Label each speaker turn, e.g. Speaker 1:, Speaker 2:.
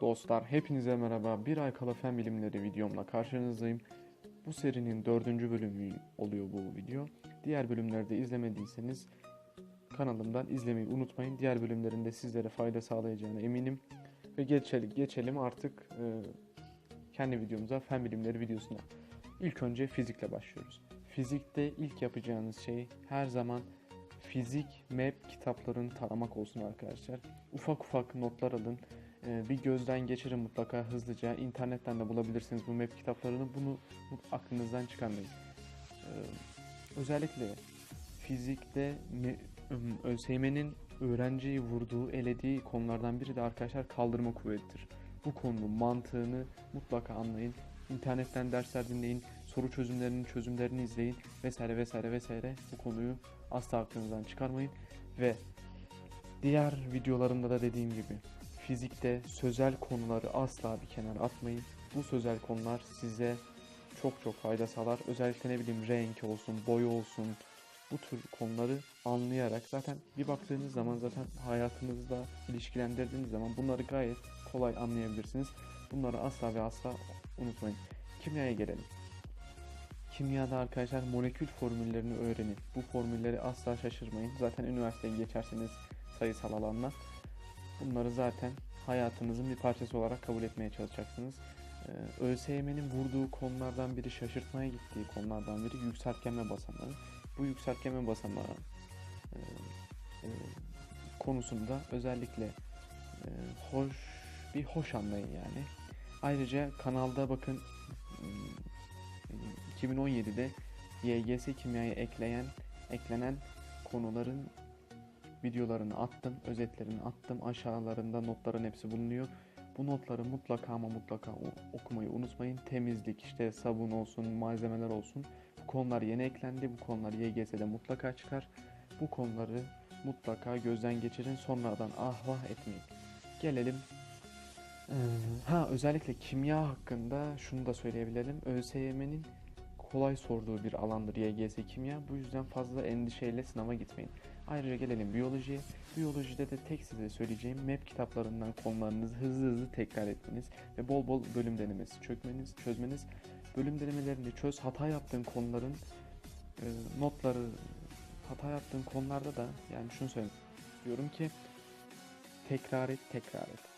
Speaker 1: Dostlar hepinize merhaba. Bir ay kala fen bilimleri videomla karşınızdayım. Bu serinin dördüncü bölümü oluyor bu video. Diğer bölümleri de izlemediyseniz kanalımdan izlemeyi unutmayın. Diğer bölümlerinde sizlere fayda sağlayacağına eminim. Ve geçelim, geçelim artık e, kendi videomuza, fen bilimleri videosuna. İlk önce fizikle başlıyoruz. Fizikte ilk yapacağınız şey her zaman fizik map kitaplarını taramak olsun arkadaşlar. Ufak ufak notlar alın. Ee, bir gözden geçirin mutlaka hızlıca. İnternetten de bulabilirsiniz bu map kitaplarını. Bunu bu- aklınızdan çıkarmayın. Ee, özellikle fizikte ÖSYM'nin öğrenciyi vurduğu, elediği konulardan biri de arkadaşlar kaldırma kuvvetidir. Bu konunun mantığını mutlaka anlayın. İnternetten dersler dinleyin, soru çözümlerinin çözümlerini izleyin vesaire vesaire vesaire. Bu konuyu asla aklınızdan çıkarmayın ve diğer videolarımda da dediğim gibi fizikte sözel konuları asla bir kenara atmayın. Bu sözel konular size çok çok fayda sağlar. Özellikle ne bileyim renk olsun, boy olsun bu tür konuları anlayarak zaten bir baktığınız zaman zaten hayatınızda ilişkilendirdiğiniz zaman bunları gayet kolay anlayabilirsiniz. Bunları asla ve asla unutmayın. Kimyaya gelelim. Kimyada arkadaşlar molekül formüllerini öğrenin. Bu formülleri asla şaşırmayın. Zaten üniversiteye geçerseniz sayısal alanla bunları zaten hayatınızın bir parçası olarak kabul etmeye çalışacaksınız. Ee, ÖSYM'nin vurduğu konulardan biri, şaşırtmaya gittiği konulardan biri yükseltgenme basamağı. Bu yükseltgenme basamağı e, e, konusunda özellikle e, hoş bir hoş anlayın yani. Ayrıca kanalda bakın hmm, 2017'de YGS kimyaya ekleyen eklenen konuların videolarını attım, özetlerini attım. Aşağılarında notların hepsi bulunuyor. Bu notları mutlaka ama mutlaka okumayı unutmayın. Temizlik, işte sabun olsun, malzemeler olsun. Bu konular yeni eklendi. Bu konular YGS'de mutlaka çıkar. Bu konuları mutlaka gözden geçirin. Sonradan ah vah etmeyin. Gelelim. Ha özellikle kimya hakkında şunu da söyleyebilirim. ÖSYM'nin kolay sorduğu bir alandır YGS kimya. Bu yüzden fazla endişeyle sınava gitmeyin. Ayrıca gelelim biyolojiye. Biyolojide de tek size söyleyeceğim map kitaplarından konularınızı hızlı hızlı tekrar etmeniz ve bol bol bölüm denemesi çökmeniz, çözmeniz. Bölüm denemelerini çöz, hata yaptığın konuların e, notları hata yaptığın konularda da yani şunu söyleyeyim diyorum ki tekrar et, tekrar et.